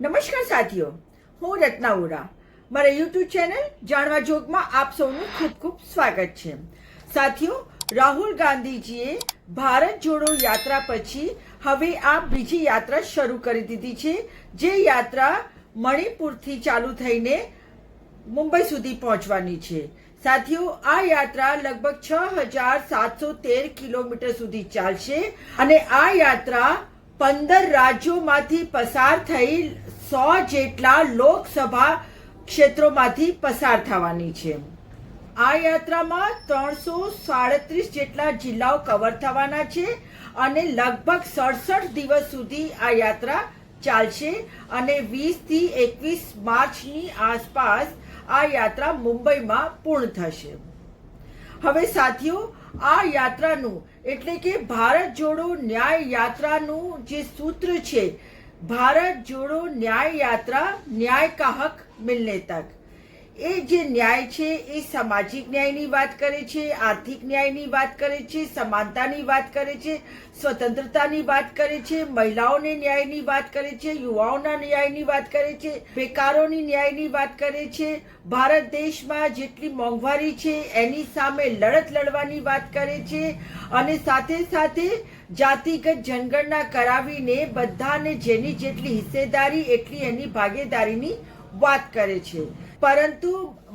નમસ્કાર સાથીઓ, હું રત્ના ઓરા મારા યુટ્યુબ ચેનલ જાણવા જોગમાં આપ સૌનું ખૂબ ખૂબ સ્વાગત છે. સાથીઓ, રાહુલ ગાંધીજીએ ભારત જોડો યાત્રા પછી હવે આ બીજી યાત્રા શરૂ કરી દીધી છે, જે યાત્રા મણિપુરથી ચાલુ થઈને મુંબઈ સુધી પહોંચવાની છે. સાથીઓ, આ યાત્રા લગભગ છ હજાર સાતસો તેર કિલોમીટર સુધી ચાલશે અને આ યાત્રા પંદર રાજ્યોમાંથી પસાર થઈ સો જેટલા લોકસભા ક્ષેત્રોમાંથી પસાર થવાની છે. આ યાત્રામાં ત્રણસો સાડત્રીસ જેટલા જિલ્લાઓ કવર થવાના છે અને લગભગ સડસઠ દિવસ સુધી આ યાત્રા ચાલશે અને વીસથી એકવીસ માર્ચની આસપાસ આ યાત્રા મુંબઈમાં પૂર્ણ થશે. હવે સાથીઓ આ યાત્રાનું એટલે કે ભારત જોડો ન્યાય યાત્રાનું જે સૂત્ર છે, ભારત જોડો ન્યાય યાત્રા ન્યાય કાહક મિલને તક એ જે ન્યાય છે એ સામાજિક ન્યાયની વાત કરે છે, આર્થિક ન્યાયની વાત કરે છે, સમાનતાની વાત કરે છે, સ્વતંત્રતાની વાત કરે છે, મહિલાઓને ન્યાયની વાત કરે છે, યુવાઓના ન્યાયની વાત કરે છે, બેકારોની ન્યાયની વાત કરે છે. ભારત દેશમાં જેટલી મોંઘવારી છે, એની સામે લડત લડવાની વાત કરે છે. અને સાથે સાથે જાતિગત જનગણના કરાવીને બધાને જેની જેટલી હિસ્સેદારી, એટલી એની ભાગીદારીની વાત કરે છે. પરંતુ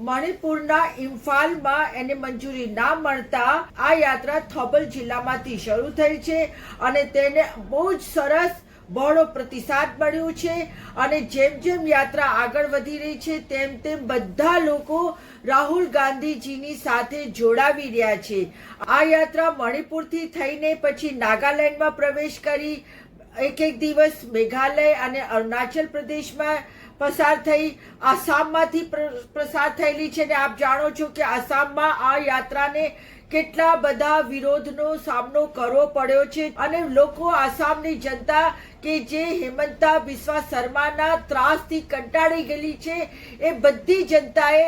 મણિપુરના ઇમ્ફાલમાં એને મંજૂરી ના મળતા આ યાત્રા થોબલ જિલ્લામાંથી શરૂ થઈ છે અને તેને બહુ જ સરસ બહોળો પ્રતિસાદ મળ્યો છે અને જેમ જેમ યાત્રા આગળ વધી રહી છે, તેમ તેમ બધા લોકો રાહુલ ગાંધીજીની સાથે જોડાવી રહ્યા છે. આ યાત્રા મણિપુરથી થઈને પછી નાગાલેન્ડમાં પ્રવેશ કરી, એક એક દિવસ મેઘાલય અને અરુણાચલ પ્રદેશમાં પસાર થઈ આસામમાંથી પસાર થયેલી છે ને આપ જાણો છો કે આસામમાં આ યાત્રાને કેટલા બધા વિરોધનો સામનો કરવો પડ્યો છે અને લોકો આસામની જનતા કે જે હેમંતા બિસ્વા શર્માના ત્રાસથી કંટાળી ગયેલી છે, એ બધી જનતાએ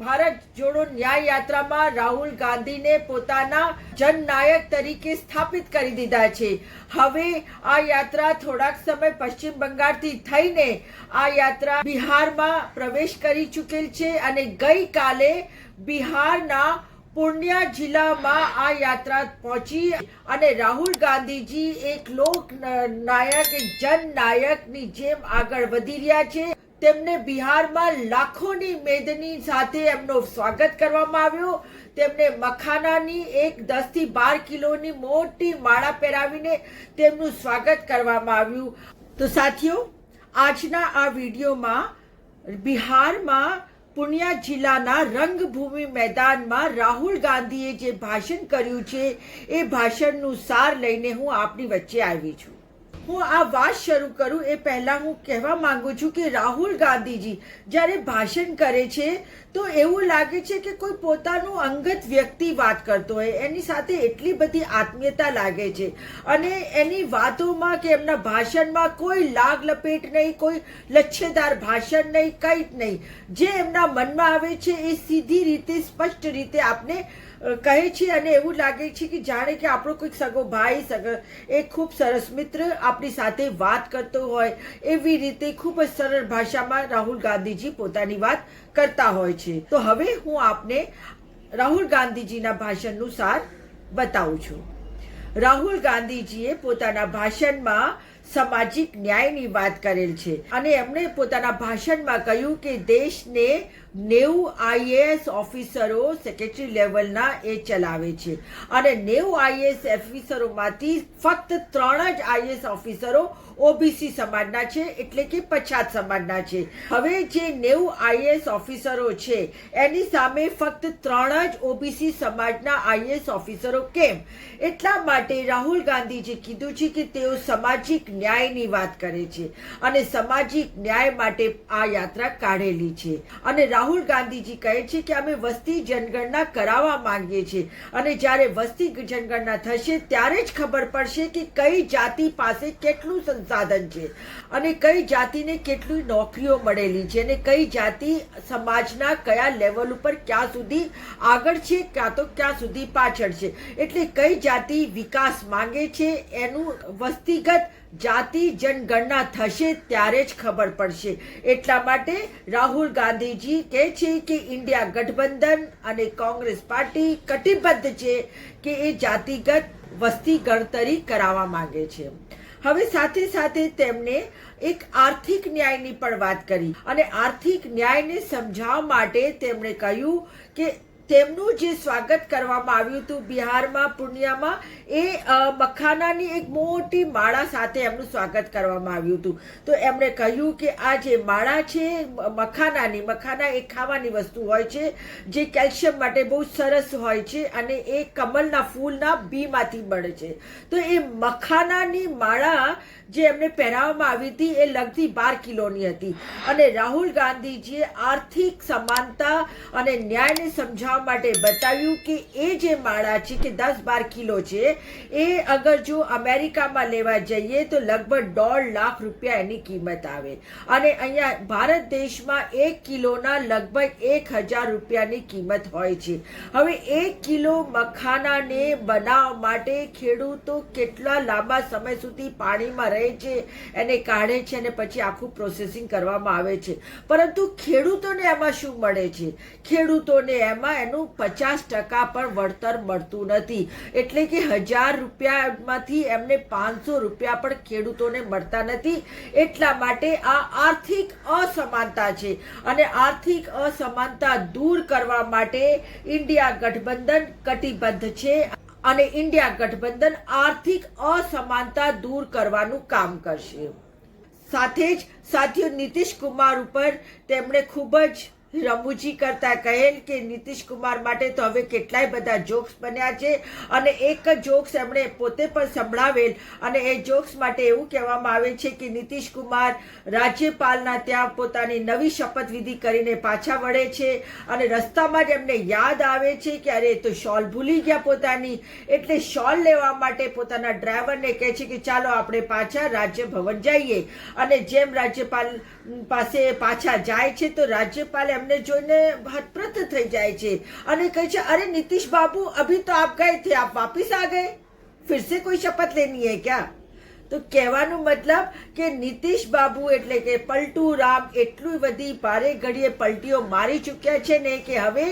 ભારત જોડો ન્યાય યાત્રામાં રાહુલ ગાંધીને પોતાના જનનાયક તરીકે સ્થાપિત કરી દીધા છે. હવે આ યાત્રા થોડાક સમય પશ્ચિમ બંગાળથી થઈને આ યાત્રા બિહારમાં પ્રવેશ કરી ચૂકેલ છે અને ગઈકાલે બિહારના પૂર્ણિયા જિલ્લામાં આ યાત્રા પહોંચી અને રાહુલ ગાંધીજી એક લોક નાયક એક જનનાયકની જેમ આગળ વધી રહ્યા છે. તેમને બિહારમાં લાખોની મેદની સાથે એમનો સ્વાગત કરવામાં આવ્યો. તેમને મખાનાની એક દસથી બાર કિલોની મોટી માળા પહેરાવીને તેમનું સ્વાગત કરવામાં આવ્યું. તો સાથીઓ, આજના આ વિડીયોમાં બિહારમાં પૂર્ણિયા જિલ્લાના રંગભૂમિ મેદાનમાં રાહુલ ગાંધીએ જે ભાષણ કર્યું છે, એ ભાષણનું સાર લઈને હું આપની વચ્ચે આવી છું. હું આ વાત શરૂ કરું એ પહેલાં હું કહેવા માગું છું કે રાહુલ ગાંધીજી જ્યારે ભાષણ કરે છે તો એવું લાગે છે કે કોઈ પોતાનું અંગત વ્યક્તિ વાત કરતો હોય. એની સાથે એટલી બધી આત્મીયતા લાગે છે. અને એની વાતોમાં કે એમના ભાષણમાં કોઈ લાગ લપેટ નહીં કોઈ લચ્છેદાર ભાષણ નહીં કંઈ જ નહીં. જે એમના મનમાં આવે છે એ સીધી રીતે સ્પષ્ટ રીતે આપને અ, કહે છે અને એવું લાગે છે કે જાણે કે આપણો કોઈક સગો ભાઈ, સગો, એ ખૂબ સરસ મિત્ર આપણી સાથે વાત કરતો હોય, એવી રીતે ખૂબ જ સરળ ભાષામાં રાહુલ ગાંધીજી પોતાની વાત કરતા હોય છે. તો હવે હું આપને રાહુલ ગાંધીજીના ભાષણનું સાર બતાવું છું. રાહુલ ગાંધીજીએ પોતાના ભાષણમાં સામાજિક ન્યાયની વાત કરેલ છે અને એમણે પોતાના ભાષણમાં કહ્યું કે દેશને નેવું આઈએએસ ઓફિસરો સેક્રેટરી લેવલના એ ચલાવે છે. અને નેવું આઈએએસ ઓફિસરોમાંથી ફક્ત ત્રણ જ આઈએએસ ઓફિસરો ઓબીસી સમાજના છે, એટલે કે પછાત સમાજના છે. હવે જે નેવું આઈએએસ ઓફિસરો છે, એની સામે ફક્ત ત્રણ જ ઓબીસી સમાજના આઈએએસ ઓફિસરો કેમ? એટલા માટે રાહુલ ગાંધીજી કીધું છે કે તેઓ સામાજિક ન્યાયની વાત કરે છે અને સામાજિક ન્યાય માટે આ યાત્રા કાઢેલી છે. અને રાહુલ ગાંધીજી કહે છે કે અમે વસ્તી જનગણના કરાવવા માંગીએ છીએ. અને જ્યારે વસ્તી જનગણના થશે, ત્યારે જ ખબર પડશે કે કઈ જાતિ પાસે કેટલું સંસાધન છે અને કઈ જાતિને કેટલી નોકરીઓ મળેલી છે અને કઈ જાતિ સમાજના કયા લેવલ ઉપર ક્યાં સુધી આગળ છે, ક્યાં તો ક્યાં સુધી પાછળ છે. એટલે કઈ જાતિ વિકાસ માંગે છે, એનું વસ્તીગત જાતિ જનગણના થશે ત્યારે જ ખબર પડશે. એટલા માટે રાહુલ ગાંધીજી કહે છે કે ઇન્ડિયા ગઠબંધન અને કોંગ્રેસ પાર્ટી કટિબદ્ધ છે કે એ જાતિગત વસ્તી ગણતરી કરાવવા માંગે છે. હવે સાથે સાથે તેમણે એક આર્થિક ન્યાયની પણ વાત કરી અને આર્થિક ન્યાયને સમજાવવા માટે તેમણે કહ્યું કે તેમનું જે સ્વાગત કરવામાં આવ્યું હતું બિહારમાં, પૂર્ણિયામાં, એ મખાનાની એક મોટી માળા સાથે એમનું સ્વાગત કરવામાં આવ્યું હતું. તો એમણે કહ્યું કે આ જે માળા છે મખાનાની, મખાના એ ખાવાની વસ્તુ હોય છે, જે કેલ્શિયમ માટે બહુ સરસ હોય છે અને એ કમલના ફૂલના બીમાંથી મળે છે. તો એ મખાનાની માળા જે એમને પહેરાવવામાં આવી હતી, એ લગતી બાર કિલોની હતી. અને રાહુલ ગાંધીજીએ આર્થિક સમાનતા અને ન્યાયને સમજાવવા માટે બતાવ્યું કે એ જે માળા છે કે દસ બાર કિલો છે, એ અગર જો અમેરિકામાં લેવા જઈએ તો લગભગ દોઢ લાખ રૂપિયા એની કિંમત આવે. અને અહીંયા ભારત દેશમાં એક કિલોના લગભગ એક હજાર રૂપિયાની કિંમત હોય છે. હવે એક કિલો મખાનાને બનાવવા માટે ખેડૂતો કેટલા લાંબા સમય સુધી પાણીમાં રહે છે, એને કાઢે છે અને પછી આખું પ્રોસેસિંગ કરવામાં આવે છે. પરંતુ ખેડૂતોને એમાં શું મળે છે? ખેડૂતોને એમાં એનું પચાસ ટકા પણ વળતર મળતું નથી. એટલે કે હજાર રૂપિયામાંથી એમને પાંચસો રૂપિયા પણ ખેડૂતોને મળતા નથી. એટલા માટે આ આર્થિક અસમાનતા છે. અને આર્થિક અસમાનતા દૂર કરવા માટે ઇન્ડિયા ગઠબંધન કટિબદ્ધ છે અને ઇન્ડિયા ગઠબંધન આર્થિક અસમાનતા દૂર કરવાનું કામ કરશે. સાથે જ, સાથીઓ, નીતિશ કુમાર ઉપર તેમણે ખૂબ જ રમૂજી કરતા કહેલ કે નીતિશ કુમાર માટે તો હવે કેટલાય બધા જોક્સ બન્યા છે અને એક જોક્સ એમણે પોતે પણ સંભળાવેલ અને એ જોક્સ માટે એવું કહેવામાં આવે છે કે નીતિશ કુમાર રાજ્યપાલના ત્યાં પોતાની નવી શપથવિધિ કરીને પાછા વળે છે અને રસ્તામાં જ એમને યાદ આવે છે કે અરે તો શોલ ભૂલી ગયા પોતાની. એટલે શોલ લેવા માટે પોતાના ડ્રાઈવરને કહે છે કે ચાલો આપણે પાછા રાજ્ય ભવન જઈએ. અને જેમ રાજ્યપાલ પાસે પાછા જાય છે તો રાજ્યપાલ એમને જોઈને હતપ્રત થઈ જાય છે અને કહે છે અરે નીતિશ બાબू अभी तो आप गए थे आप वापिस आ गए फिर से कोई शपथ लेनी है क्या તો કહેવાનું મતલબ કે નીતિશ બાબુ એટલે કે પલટુ રામ એટલું બધી ભારે ઘડીએ પલટીઓ મારી ચૂક્યા છે ને કે હવે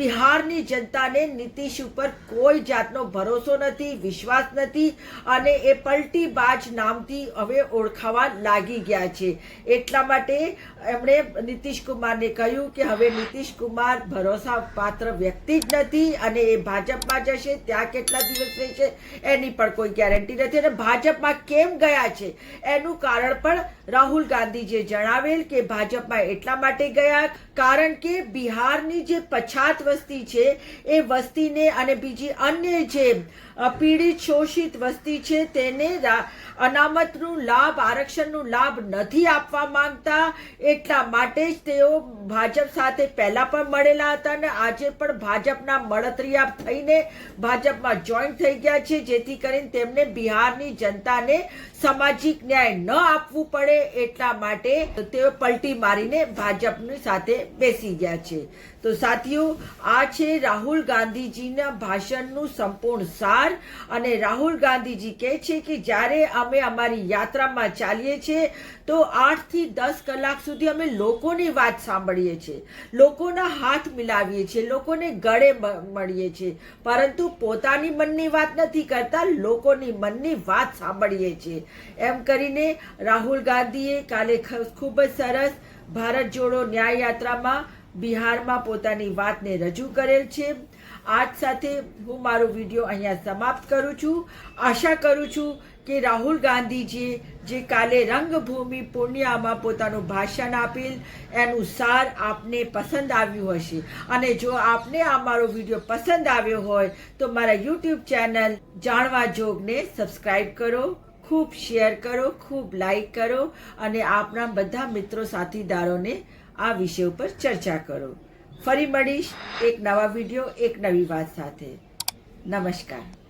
બિહારની જનતાને નીતિશ ઉપર કોઈ જાતનો ભરોસો નથી, વિશ્વાસ નથી અને એ પલટી બાજ નામથી હવે ઓળખાવા લાગી ગયા છે. એટલા માટે એમણે નીતિશ કુમારને કહ્યું કે હવે નીતિશ કુમાર ભરોસા પાત્ર વ્યક્તિ જ નથી અને એ ભાજપમાં જશે, ત્યાં કેટલા દિવસ રહેશે એની પણ કોઈ ગેરંટી નથી અને ભાજપમાં કેમ ગયા છે? એનું કારણ પણ રાહુલ ગાંધીજીએ જણાવેલ કે ભાજપમાં એટલા માટે ગયા કારણ કે બિહારની જે પછાત વસ્તી છે, એ વસ્તીને અને બીજી અન્ય જે પીડિત શોષિત વસ્તી છે, તેને અનામતનું લાભ, આરક્ષણનું લાભ નથી આપવા માંગતા. એટલા માટે જ તેઓ ભાજપ સાથે પહેલા પણ મળેલા હતા અને આજે પણ ભાજપના મળતરિયા થઈને ભાજપમાં જોઈન થઈ ગયા છે. જેથી કરીને તેમને બિહારની જનતાને સામાજિક ન્યાય ન આપવું પડે. એટલા માટે તેઓ પલટી મારીને ભાજપની સાથે બેસી ગયા છે. તો સાથીઓ, આ છે રાહુલ ગાંધીજીના ભાષણનું સંપૂર્ણ સાર અને રાહુલ ગાંધીજી કહે છે કે જ્યારે અમે અમારી યાત્રામાં ચાલીએ છીએ, તો આઠથી દસ કલાક સુધી અમે લોકોની વાત સાંભળીએ છીએ. લોકોના હાથ મિલાવીએ છીએ, લોકોને ગળે મળીએ છીએ. પરંતુ પોતાની મનની વાત નથી કરતા, લોકોની મનની વાત સાંભળીએ છીએ. એમ કરીને રાહુલ ગાંધીએ કાલે ખૂબ જ સરસ ભારત જોડો ન્યાય યાત્રામાં બિહારમાં પોતાની વાતને રજૂ કરેલ છે. આજ સાથે હું મારો વીડિયો અહીંયા સમાપ્ત કરું છું. આશા કરું છું કે રાહુલ ગાંધીજીએ જે કાલે રંગભૂમિ પૂર્ણિયામાં પોતાનું ભાષણ આપેલ એનું સાર આપને પસંદ આવ્યું હશે. અને જો આપને આ મારો વીડિયો પસંદ આવ્યો હોય તો મારા યુટ્યુબ ચેનલ જાણવા જોગને સબસ્ક્રાઈબ કરો, ખૂબ શેર કરો, ખૂબ લાઈક કરો અને આપના બધા મિત્રો સાથીદારોને આ વિષય ઉપર ચર્ચા કરો. ફરી મળીશ એક નવા વીડિયો, એક નવી વાત સાથે. નમસ્કાર.